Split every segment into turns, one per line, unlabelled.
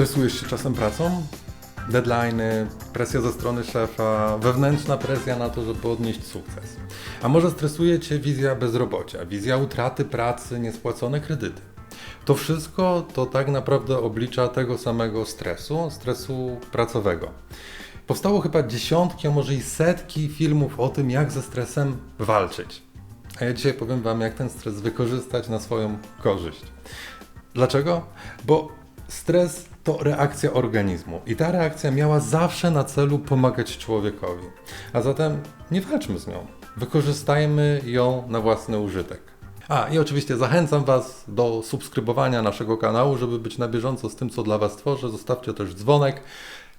Stresujesz się czasem pracą? Deadlines, presja ze strony szefa, wewnętrzna presja na to, żeby odnieść sukces. A może stresuje Cię wizja bezrobocia, wizja utraty pracy, niespłacone kredyty. To wszystko to tak naprawdę oblicza tego samego stresu, stresu pracowego. Powstało chyba dziesiątki, a może i setki filmów o tym, jak ze stresem walczyć. A ja dzisiaj powiem Wam, jak ten stres wykorzystać na swoją korzyść. Dlaczego? Bo stres to reakcja organizmu i ta reakcja miała zawsze na celu pomagać człowiekowi. A zatem nie walczmy z nią. Wykorzystajmy ją na własny użytek. A i oczywiście zachęcam Was do subskrybowania naszego kanału, żeby być na bieżąco z tym, co dla Was tworzę. Zostawcie też dzwonek,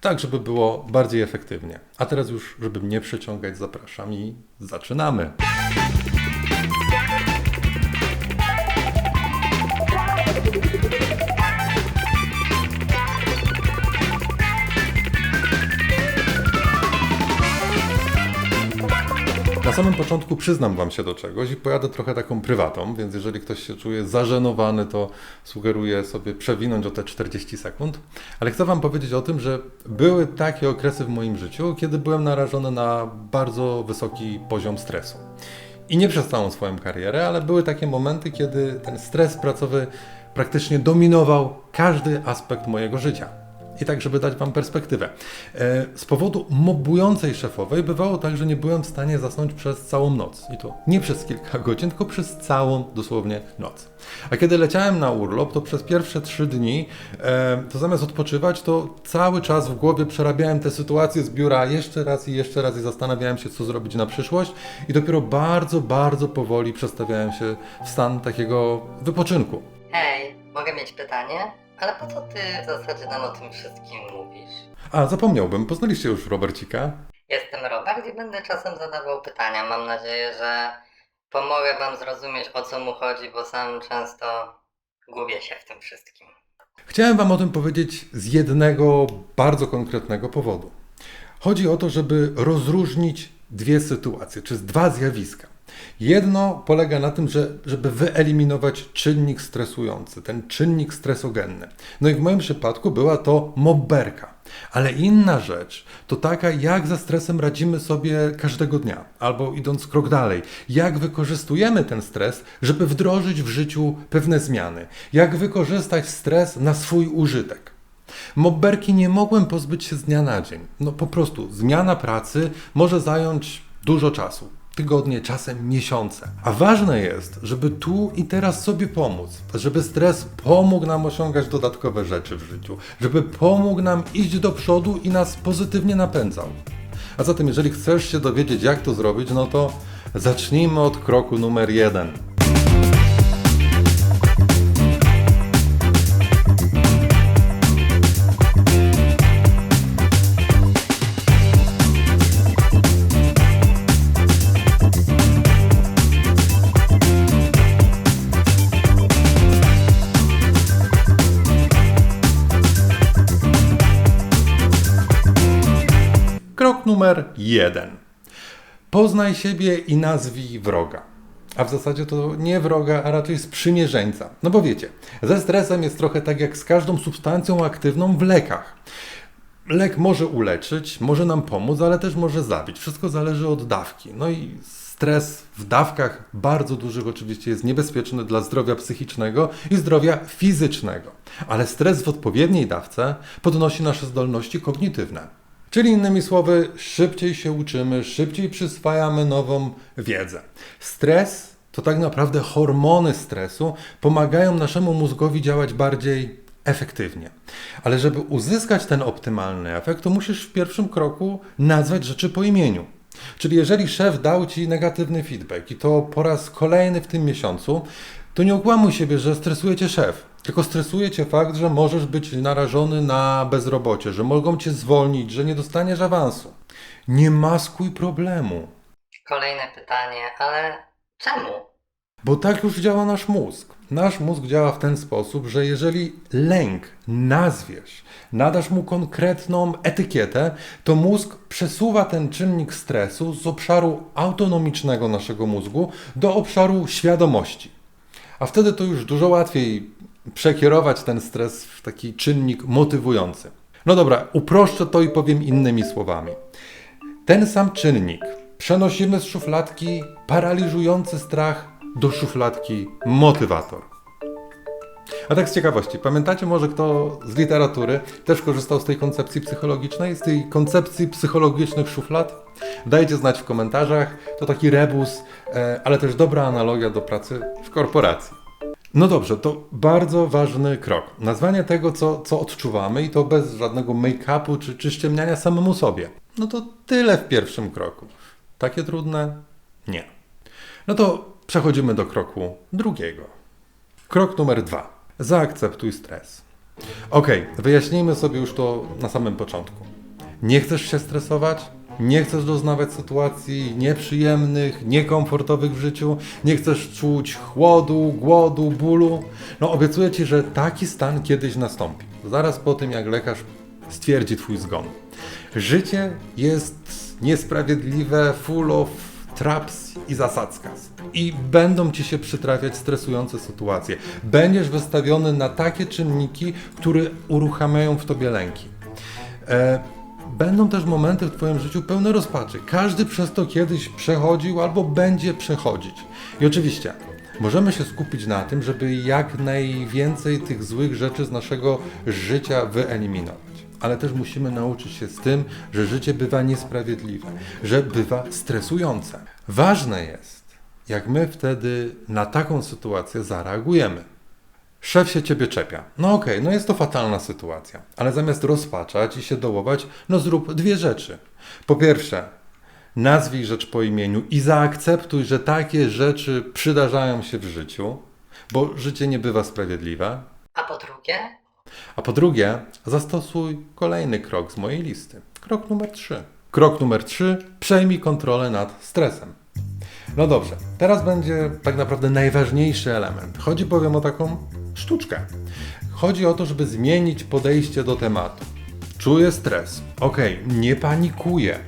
tak żeby było bardziej efektywnie. A teraz już, żeby nie przeciągać, zapraszam i zaczynamy. Na samym początku przyznam Wam się do czegoś i pojadę trochę taką prywatą, więc jeżeli ktoś się czuje zażenowany, to sugeruję sobie przewinąć o te 40 sekund. Ale chcę Wam powiedzieć o tym, że były takie okresy w moim życiu, kiedy byłem narażony na bardzo wysoki poziom stresu. I nie przez całą swoją karierę, ale były takie momenty, kiedy ten stres pracowy praktycznie dominował każdy aspekt mojego życia. I tak, żeby dać Wam perspektywę. E, Z powodu mobującej szefowej bywało tak, że nie byłem w stanie zasnąć przez całą noc. I to nie przez kilka godzin, tylko przez całą dosłownie noc. A kiedy leciałem na urlop, to przez pierwsze trzy dni, e, to zamiast odpoczywać, to cały czas w głowie przerabiałem te sytuacje z biura jeszcze raz i jeszcze raz i zastanawiałem się, co zrobić na przyszłość. I dopiero bardzo, bardzo powoli przestawiałem się w stan takiego wypoczynku.
Hej, mogę mieć pytanie? Ale po co ty w zasadzie nam o tym wszystkim mówisz?
A, zapomniałbym, poznaliście już Robercika?
Jestem Robert i będę czasem zadawał pytania. Mam nadzieję, że pomogę wam zrozumieć o co mu chodzi, bo sam często gubię się w tym wszystkim.
Chciałem Wam o tym powiedzieć z jednego bardzo konkretnego powodu. Chodzi o to, żeby rozróżnić dwie sytuacje, czy dwa zjawiska. Jedno polega na tym, że, żeby wyeliminować czynnik stresujący, ten czynnik stresogenny. No i w moim przypadku była to mobberka. Ale inna rzecz to taka, jak ze stresem radzimy sobie każdego dnia, albo idąc krok dalej, jak wykorzystujemy ten stres, żeby wdrożyć w życiu pewne zmiany, jak wykorzystać stres na swój użytek. Mobberki nie mogłem pozbyć się z dnia na dzień. No po prostu zmiana pracy może zająć dużo czasu. Tygodnie, czasem miesiące. A ważne jest, żeby tu i teraz sobie pomóc, żeby stres pomógł nam osiągać dodatkowe rzeczy w życiu, żeby pomógł nam iść do przodu i nas pozytywnie napędzał. A zatem, jeżeli chcesz się dowiedzieć, jak to zrobić, no to zacznijmy od kroku numer jeden. Numer jeden. Poznaj siebie i nazwij wroga. A w zasadzie to nie wroga, a raczej sprzymierzeńca. No bo wiecie, ze stresem jest trochę tak jak z każdą substancją aktywną w lekach. Lek może uleczyć, może nam pomóc, ale też może zabić. Wszystko zależy od dawki. No i stres w dawkach bardzo dużych oczywiście jest niebezpieczny dla zdrowia psychicznego i zdrowia fizycznego. Ale stres w odpowiedniej dawce podnosi nasze zdolności kognitywne. Czyli innymi słowy, szybciej się uczymy, szybciej przyswajamy nową wiedzę. Stres to tak naprawdę hormony stresu pomagają naszemu mózgowi działać bardziej efektywnie. Ale żeby uzyskać ten optymalny efekt, to musisz w pierwszym kroku nazwać rzeczy po imieniu. Czyli jeżeli szef dał ci negatywny feedback i to po raz kolejny w tym miesiącu, to nie okłamuj siebie, że stresuje cię szef. Tylko stresuje cię fakt, że możesz być narażony na bezrobocie, że mogą cię zwolnić, że nie dostaniesz awansu. Nie maskuj problemu,
Kolejne pytanie, ale czemu?
bo tak już działa nasz mózg. Nasz mózg działa w ten sposób, że jeżeli lęk nazwiesz, nadasz mu konkretną etykietę, to mózg przesuwa ten czynnik stresu z obszaru autonomicznego naszego mózgu do obszaru świadomości. A wtedy to już dużo łatwiej przekierować ten stres w taki czynnik motywujący. No dobra, uproszczę to i powiem innymi słowami. Ten sam czynnik przenosimy z szufladki paraliżujący strach do szufladki motywator. A tak z ciekawości, pamiętacie może kto z literatury też korzystał z tej koncepcji psychologicznej, z tej koncepcji psychologicznych szuflad? Dajcie znać w komentarzach, to taki rebus, e, ale też dobra analogia do pracy w korporacji. No dobrze, to bardzo ważny krok. Nazwanie tego, co, co odczuwamy i to bez żadnego make-upu czy, czy ściemniania samemu sobie. No to tyle w pierwszym kroku. Takie trudne? Nie. No to przechodzimy do kroku drugiego. Krok numer dwa. Zaakceptuj stres. Ok, wyjaśnijmy sobie już to na samym początku. Nie chcesz się stresować? Nie chcesz doznawać sytuacji nieprzyjemnych, niekomfortowych w życiu? Nie chcesz czuć chłodu, głodu, bólu? No obiecuję Ci, że taki stan kiedyś nastąpi. Zaraz po tym, jak lekarz stwierdzi Twój zgon. Życie jest niesprawiedliwe, full of traps i zasadzkas. I będą ci się przytrafiać stresujące sytuacje. Będziesz wystawiony na takie czynniki, które uruchamiają w tobie lęki. E, będą też momenty w twoim życiu pełne rozpaczy. Każdy przez to kiedyś przechodził albo będzie przechodzić. I oczywiście możemy się skupić na tym, żeby jak najwięcej tych złych rzeczy z naszego życia wyeliminować ale też musimy nauczyć się z tym, że życie bywa niesprawiedliwe, że bywa stresujące. Ważne jest, jak my wtedy na taką sytuację zareagujemy. Szef się ciebie czepia. No okej, okay, no jest to fatalna sytuacja, ale zamiast rozpaczać i się dołować, no zrób dwie rzeczy. Po pierwsze, nazwij rzecz po imieniu i zaakceptuj, że takie rzeczy przydarzają się w życiu, bo życie nie bywa sprawiedliwe.
A po drugie,
a po drugie, zastosuj kolejny krok z mojej listy. Krok numer 3. Krok numer 3. Przejmij kontrolę nad stresem. No dobrze, teraz będzie tak naprawdę najważniejszy element. Chodzi bowiem o taką sztuczkę. Chodzi o to, żeby zmienić podejście do tematu. Czuję stres. Ok, nie panikuję.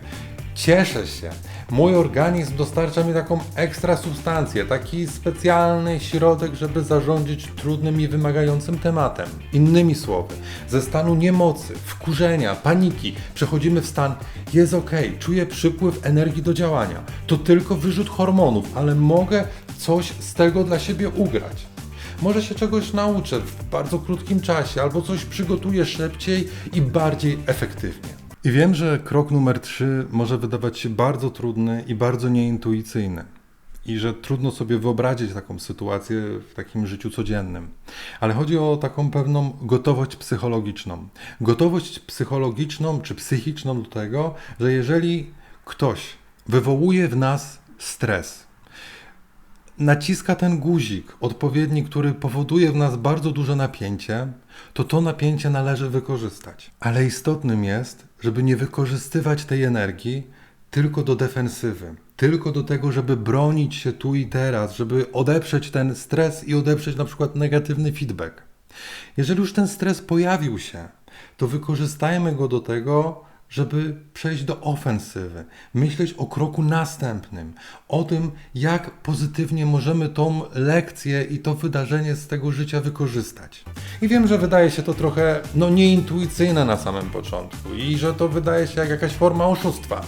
Cieszę się. Mój organizm dostarcza mi taką ekstra substancję, taki specjalny środek, żeby zarządzić trudnym i wymagającym tematem. Innymi słowy, ze stanu niemocy, wkurzenia, paniki przechodzimy w stan jest ok, czuję przypływ energii do działania. To tylko wyrzut hormonów, ale mogę coś z tego dla siebie ugrać. Może się czegoś nauczę w bardzo krótkim czasie, albo coś przygotuję szybciej i bardziej efektywnie. I wiem, że krok numer 3 może wydawać się bardzo trudny i bardzo nieintuicyjny. I że trudno sobie wyobrazić taką sytuację w takim życiu codziennym. Ale chodzi o taką pewną gotowość psychologiczną. Gotowość psychologiczną czy psychiczną do tego, że jeżeli ktoś wywołuje w nas stres, naciska ten guzik odpowiedni, który powoduje w nas bardzo duże napięcie, to to napięcie należy wykorzystać. Ale istotnym jest, żeby nie wykorzystywać tej energii tylko do defensywy, tylko do tego, żeby bronić się tu i teraz, żeby odeprzeć ten stres i odeprzeć na przykład negatywny feedback. Jeżeli już ten stres pojawił się, to wykorzystajmy go do tego, żeby przejść do ofensywy, myśleć o kroku następnym, o tym, jak pozytywnie możemy tą lekcję i to wydarzenie z tego życia wykorzystać. I wiem, że wydaje się to trochę no, nieintuicyjne na samym początku i że to wydaje się jak jakaś forma oszustwa.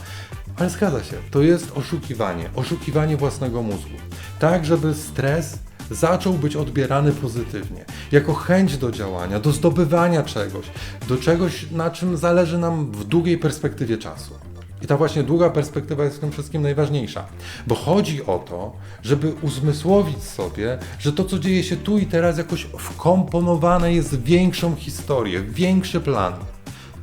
Ale zgadza się, to jest oszukiwanie, oszukiwanie własnego mózgu. Tak, żeby stres zaczął być odbierany pozytywnie, jako chęć do działania, do zdobywania czegoś, do czegoś, na czym zależy nam w długiej perspektywie czasu. I ta właśnie długa perspektywa jest w tym wszystkim najważniejsza, bo chodzi o to, żeby uzmysłowić sobie, że to, co dzieje się tu i teraz, jakoś wkomponowane jest w większą historię, w większy plan.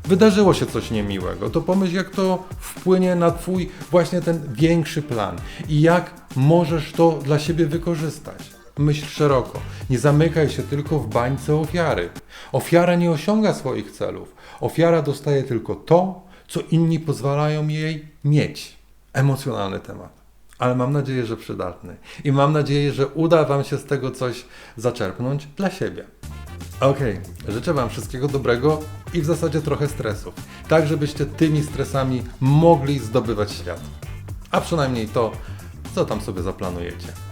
Wydarzyło się coś niemiłego, to pomyśl, jak to wpłynie na Twój właśnie ten większy plan i jak możesz to dla siebie wykorzystać. Myśl szeroko. Nie zamykaj się tylko w bańce ofiary. Ofiara nie osiąga swoich celów. Ofiara dostaje tylko to, co inni pozwalają jej mieć. Emocjonalny temat. Ale mam nadzieję, że przydatny. I mam nadzieję, że uda Wam się z tego coś zaczerpnąć dla siebie. Okej, okay. życzę Wam wszystkiego dobrego i w zasadzie trochę stresów. Tak, żebyście tymi stresami mogli zdobywać świat. A przynajmniej to, co tam sobie zaplanujecie.